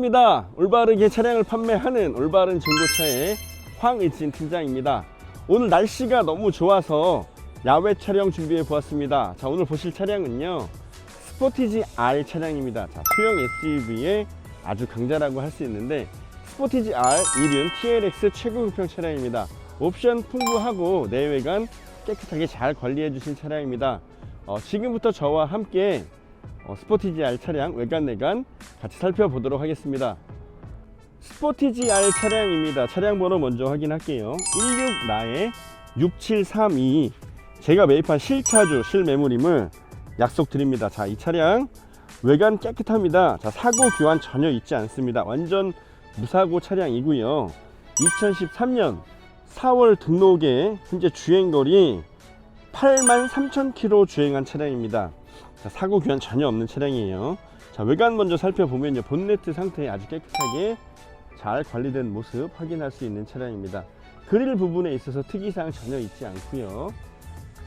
반갑습니다. 올바르게 차량을 판매하는 올바른 중고차의 황의진 팀장입니다. 오늘 날씨가 너무 좋아서 야외 촬영 준비해 보았습니다. 자, 오늘 보실 차량은요. 스포티지 R 차량입니다. 자, 소형 SUV의 아주 강자라고 할 수 있는데 스포티지 R 1륜 TLX 최고급형 차량입니다. 옵션 풍부하고 내외관 깨끗하게 잘 관리해 주신 차량입니다. 어, 지금부터 저와 함께 어, 스포티지 R 차량 외관 내관 같이 살펴보도록 하겠습니다. 스포티지 R 차량입니다. 차량 번호 먼저 확인할게요. 16 나의 6732 제가 매입한 실차주 실매물임을 약속드립니다. 자, 이 차량 외관 깨끗합니다. 자, 사고 교환 전혀 있지 않습니다. 완전 무사고 차량이고요. 2013년 4월 등록에 현재 주행거리 8만 3천 킬로 주행한 차량입니다. 자, 사고 교환 전혀 없는 차량이에요. 자, 외관 먼저 살펴보면요. 본네트 상태 아주 깨끗하게 잘 관리된 모습 확인할 수 있는 차량입니다. 그릴 부분에 있어서 특이사항 전혀 있지 않고요.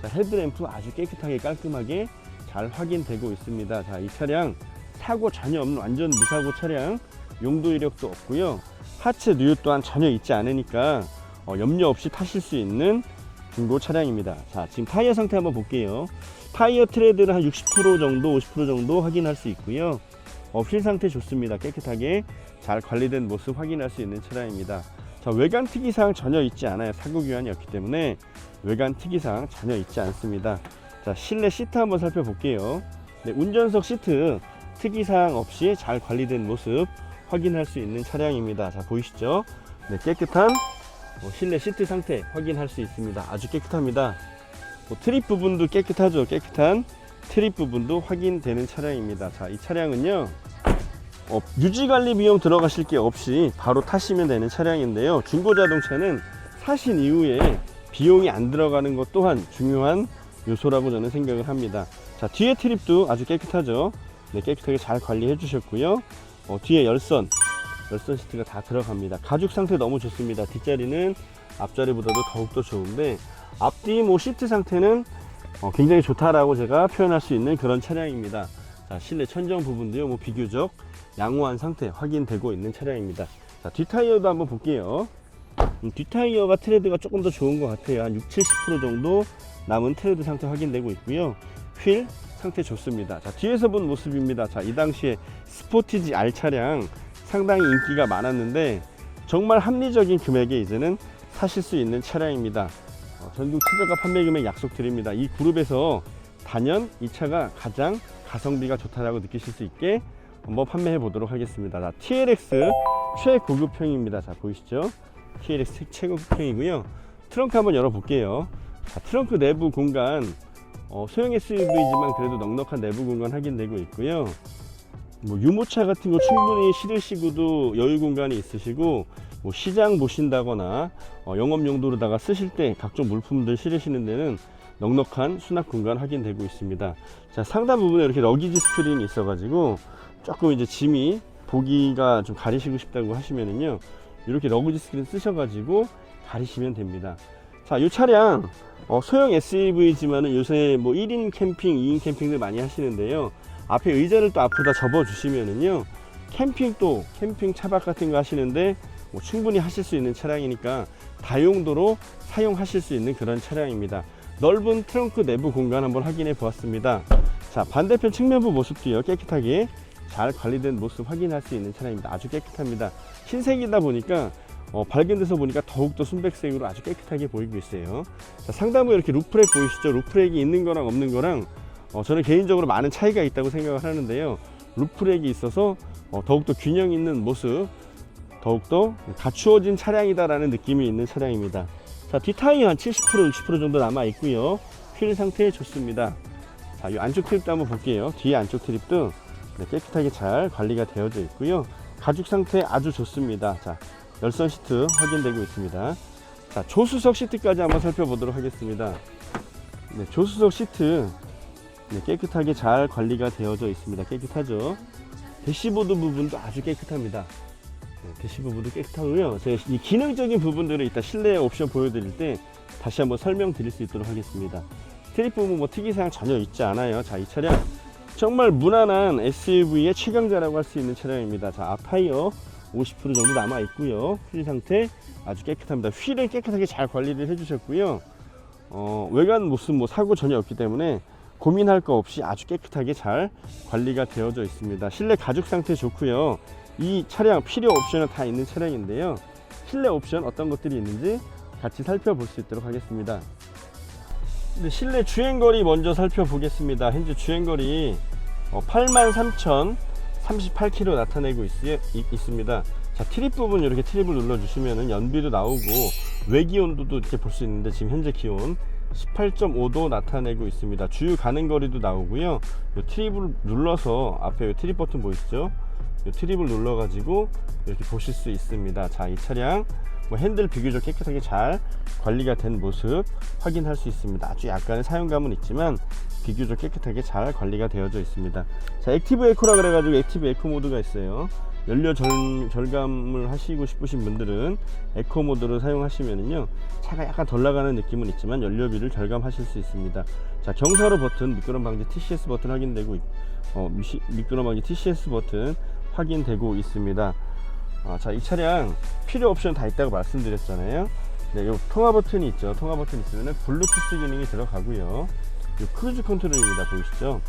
자, 헤드램프 아주 깨끗하게 깔끔하게 잘 확인되고 있습니다. 자, 이 차량 사고 전혀 없는 완전 무사고 차량 용도 이력도 없고요. 하체 누유 또한 전혀 있지 않으니까 어, 염려 없이 타실 수 있는 중고 차량입니다. 자, 지금 타이어 상태 한번 볼게요. 타이어 트레드는 한60% 정도, 50% 정도 확인할 수 있고요. 어, 휠 상태 좋습니다. 깨끗하게 잘 관리된 모습 확인할 수 있는 차량입니다. 자, 외관 특이사항 전혀 있지 않아요. 사고 교환이었기 때문에 외관 특이사항 전혀 있지 않습니다. 자, 실내 시트 한번 살펴볼게요. 네, 운전석 시트 특이사항 없이 잘 관리된 모습 확인할 수 있는 차량입니다. 자, 보이시죠? 네, 깨끗한 어, 실내 시트 상태 확인할 수 있습니다. 아주 깨끗합니다. 뭐, 트립 부분도 깨끗하죠. 깨끗한 트립 부분도 확인되는 차량입니다. 자, 이 차량은요. 어, 유지 관리 비용 들어가실 게 없이 바로 타시면 되는 차량인데요. 중고 자동차는 사신 이후에 비용이 안 들어가는 것 또한 중요한 요소라고 저는 생각을 합니다. 자, 뒤에 트립도 아주 깨끗하죠. 네, 깨끗하게 잘 관리해 주셨고요. 어, 뒤에 열선, 열선 시트가 다 들어갑니다. 가죽 상태 너무 좋습니다. 뒷자리는 앞자리보다도 더욱더 좋은데 앞뒤 뭐 시트 상태는 어, 굉장히 좋다라고 제가 표현할 수 있는 그런 차량입니다. 자, 실내 천정 부분도요, 뭐 비교적 양호한 상태 확인되고 있는 차량입니다. 자, 뒷타이어도 한번 볼게요. 음, 뒷타이어가 트레드가 조금 더 좋은 것 같아요. 한 6, 70% 정도 남은 트레드 상태 확인되고 있고요. 휠 상태 좋습니다. 자, 뒤에서 본 모습입니다. 자, 이 당시에 스포티지 R 차량 상당히 인기가 많았는데 정말 합리적인 금액에 이제는 사실 수 있는 차량입니다. 어, 전국 최저가 판매 금액 약속드립니다. 이 그룹에서 단연 이 차가 가장 가성비가 좋다라고 느끼실 수 있게 한번 판매해 보도록 하겠습니다. 자, TLX 최고급형입니다. 자, 보이시죠? TLX 최고급형이고요. 트렁크 한번 열어볼게요. 자, 트렁크 내부 공간 어, 소형 SUV지만 그래도 넉넉한 내부 공간 확인되고 있고요. 뭐 유모차 같은 거 충분히 실으시고도 여유 공간이 있으시고 뭐 시장 보신다거나 어, 영업 용도로다가 쓰실 때 각종 물품들 실으시는 데는 넉넉한 수납 공간 확인되고 있습니다. 자 상단 부분에 이렇게 러기지 스크린이 있어 가지고 조금 이제 짐이 보기가 좀 가리시고 싶다고 하시면은요 이렇게 러기지 스크린 쓰셔 가지고 가리시면 됩니다. 자, 이 차량 어, 소형 SUV지만은 요새 뭐 1인 캠핑, 2인 캠핑들 많이 하시는데요. 앞에 의자를 또 앞으로 다 접어 주시면은요. 캠핑 또 캠핑 차박 같은 거 하시는데 뭐 충분히 하실 수 있는 차량이니까 다용도로 사용하실 수 있는 그런 차량입니다. 넓은 트렁크 내부 공간 한번 확인해 보았습니다. 자, 반대편 측면부 모습도요. 깨끗하게 잘 관리된 모습 확인할 수 있는 차량입니다. 아주 깨끗합니다. 흰색이다 보니까 어, 밝은 데서 보니까 더욱더 순백색으로 아주 깨끗하게 보이고 있어요. 자, 상단부에 이렇게 루프렉 보이시죠? 루프렉이 있는 거랑 없는 거랑 어, 저는 개인적으로 많은 차이가 있다고 생각을 하는데요. 루프렉이 있어서 어, 더욱더 균형 있는 모습, 더욱더 갖추어진 차량이다라는 느낌이 있는 차량입니다. 자, 뒷타이어 한 70% 60% 정도 남아 있고요. 휠 상태 좋습니다. 자, 이 안쪽 트립도 한번 볼게요. 뒤에 안쪽 트립도 네, 깨끗하게 잘 관리가 되어져 있고요. 가죽 상태 아주 좋습니다. 자, 열선 시트 확인되고 있습니다. 자, 조수석 시트까지 한번 살펴보도록 하겠습니다. 네, 조수석 시트 네, 깨끗하게 잘 관리가 되어져 있습니다. 깨끗하죠. 대시보드 부분도 아주 깨끗합니다. 네, 대시보드도 깨끗하고요. 제가 이 기능적인 부분들을 이따 실내 옵션 보여드릴 때 다시 한번 설명드릴 수 있도록 하겠습니다. 트립 부분 뭐 특이사항 전혀 있지 않아요. 자, 이 차량 정말 무난한 SUV의 최강자라고 할 수 있는 차량입니다. 자, 앞 타이어 50% 정도 남아 있고요. 휠 상태 아주 깨끗합니다. 휠은 깨끗하게 잘 관리를 해주셨고요. 어, 외관 모습 뭐 사고 전혀 없기 때문에 고민할 거 없이 아주 깨끗하게 잘 관리가 되어져 있습니다. 실내 가죽 상태 좋고요. 이 차량 필요 옵션은 다 있는 차량인데요. 실내 옵션 어떤 것들이 있는지 같이 살펴볼 수 있도록 하겠습니다. 네, 실내 주행거리 먼저 살펴보겠습니다. 현재 주행거리 어, 83,038km 나타내고 있, 습니다 자, 트립 부분 이렇게 트립을 눌러 주시면 연비도 나오고 외기 온도도 이렇게 볼 수 있는데 지금 현재 기온 18.5도 나타내고 있습니다. 주유 가는 거리도 나오고요. 이 트립을 눌러서 앞에 이 트립 버튼 보이시죠? 이 트립을 눌러 가지고 이렇게 보실 수 있습니다. 자, 이 차량 뭐 핸들 비교적 깨끗하게 잘 관리가 된 모습 확인할 수 있습니다. 아주 약간의 사용감은 있지만 비교적 깨끗하게 잘 관리가 되어져 있습니다. 자, 액티브 에코라 그래가지고 액티브 에코 모드가 있어요. 연료 절, 절감을 하시고 싶으신 분들은 에코 모드를 사용하시면은요 차가 약간 덜 나가는 느낌은 있지만 연료비를 절감하실 수 있습니다. 자 경사로 버튼 미끄럼 방지 TCS 버튼 확인되고 있- 어, 미시, 미끄럼 방지 TCS 버튼 확인되고 있습니다. 아, 자, 이 차량 필요 옵션 다 있다고 말씀드렸잖아요. 네, 요 통화 버튼이 있죠. 통화 버튼 있으면 블루투스 기능이 들어가고요. 요 크루즈 컨트롤입니다. 보이시죠?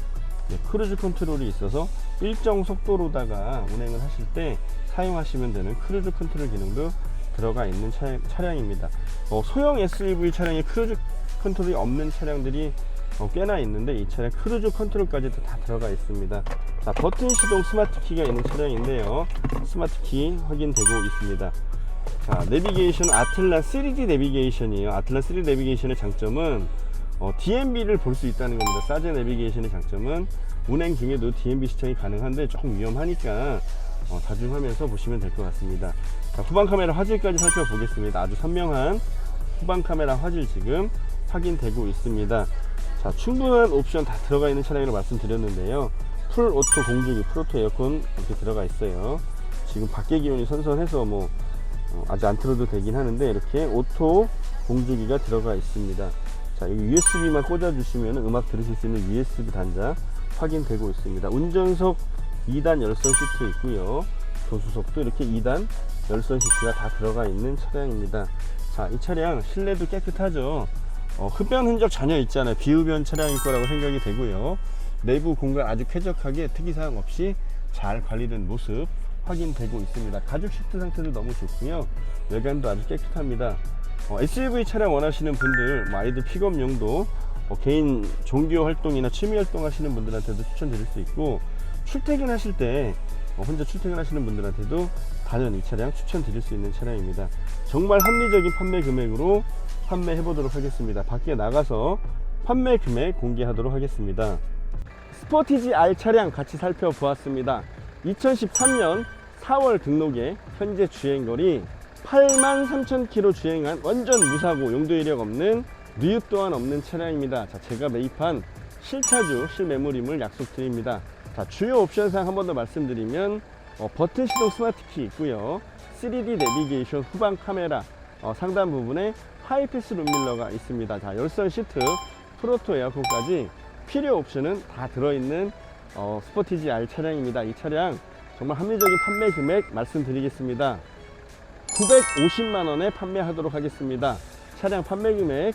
네, 크루즈 컨트롤이 있어서 일정 속도로다가 운행을 하실 때 사용하시면 되는 크루즈 컨트롤 기능도 들어가 있는 차, 차량 입니다. 어, 소형 SUV 차량에 크루즈 컨트롤이 없는 차량들이 어, 꽤나 있는데 이 차량 크루즈 컨트롤까지도 다 들어가 있습니다. 자, 버튼 시동 스마트 키가 있는 차량인데요. 스마트 키 확인되고 있습니다. 자, 내비게이션 아틀란 3D 내비게이션이에요. 아틀란 3D 내비게이션의 장점은 어, DMB를 볼 수 있다는 겁니다. 사제 내비게이션의 장점은 운행 중에도 DMB 시청이 가능한데 조금 위험하니까 어, 자중하면서 보시면 될 것 같습니다. 자, 후방 카메라 화질까지 살펴보겠습니다. 아주 선명한 후방 카메라 화질 지금 확인되고 있습니다. 자, 충분한 옵션 다 들어가 있는 차량이라고 말씀드렸는데요. 풀 오토 공주기, 풀 오토 에어컨 이렇게 들어가 있어요. 지금 밖에 기온이 선선해서 뭐 어, 아직 안 틀어도 되긴 하는데 이렇게 오토 공주기가 들어가 있습니다. 자, 여기 USB만 꽂아주시면 음악 들으실 수 있는 USB 단자 확인되고 있습니다. 운전석 2단 열선 시트 있고요. 조수석도 이렇게 2단 열선 시트가 다 들어가 있는 차량입니다. 자, 이 차량 실내도 깨끗하죠. 어, 흡연 흔적 전혀 있지 않아요. 비흡연 차량일 거라고 생각이 되고요. 내부 공간 아주 쾌적하게 특이사항 없이 잘 관리된 모습 확인되고 있습니다. 가죽 시트 상태도 너무 좋고요. 외관도 아주 깨끗합니다. 어, SUV 차량 원하시는 분들, 뭐 아이들 픽업용도 어, 개인 종교 활동이나 취미 활동 하시는 분들한테도 추천드릴 수 있고 출퇴근하실 때 어, 혼자 출퇴근하시는 분들한테도 단연 이 차량 추천드릴 수 있는 차량입니다. 정말 합리적인 판매 금액으로 판매해 보도록 하겠습니다. 밖에 나가서 판매 금액 공개하도록 하겠습니다. 스포티지 R 차량 같이 살펴보았습니다. 2013년 4월 등록에 현재 주행거리 83,000km 주행한 완전 무사고 용도 이력 없는 누유 또한 없는 차량입니다. 자, 제가 매입한 실차주 실매물임을 약속드립니다. 자, 주요 옵션상 한 번 더 말씀드리면 어, 버튼 시동 스마트 키 있고요. 3D 내비게이션 후방 카메라 어, 상단 부분에 하이패스 룸밀러가 있습니다. 자, 열선 시트, 프로토 에어컨까지 필요 옵션은 다 들어있는 어, 스포티지 R 차량입니다. 이 차량 정말 합리적인 판매 금액 말씀드리겠습니다. 950만 원에 판매하도록 하겠습니다. 차량 판매 금액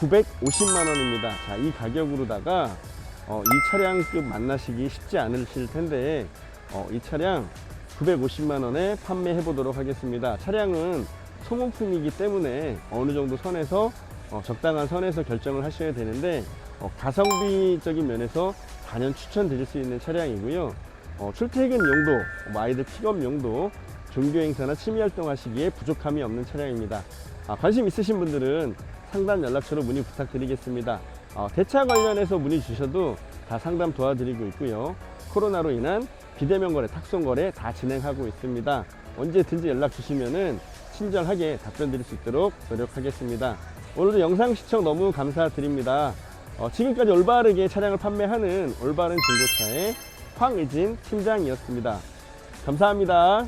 950만 원입니다. 자, 이 가격으로다가 어, 이 차량급 만나시기 쉽지 않으실 텐데 어, 이 차량 950만 원에 판매해 보도록 하겠습니다. 차량은 소모품이기 때문에 어느 정도 선에서 어, 적당한 선에서 결정을 하셔야 되는데 어, 가성비적인 면에서 단연 추천드릴 수 있는 차량이고요. 어, 출퇴근 용도, 뭐 아이들 픽업 용도, 종교 행사나 취미 활동 하시기에 부족함이 없는 차량입니다. 아, 관심 있으신 분들은 상담 연락처로 문의 부탁드리겠습니다. 어, 대차 관련해서 문의 주셔도 다 상담 도와드리고 있고요. 코로나로 인한 비대면 거래, 탁송 거래 다 진행하고 있습니다. 언제든지 연락 주시면은 친절하게 답변 드릴 수 있도록 노력하겠습니다. 오늘도 영상 시청 너무 감사드립니다. 어, 지금까지 올바르게 차량을 판매하는 올바른 중고차의 황의진 팀장이었습니다. 감사합니다.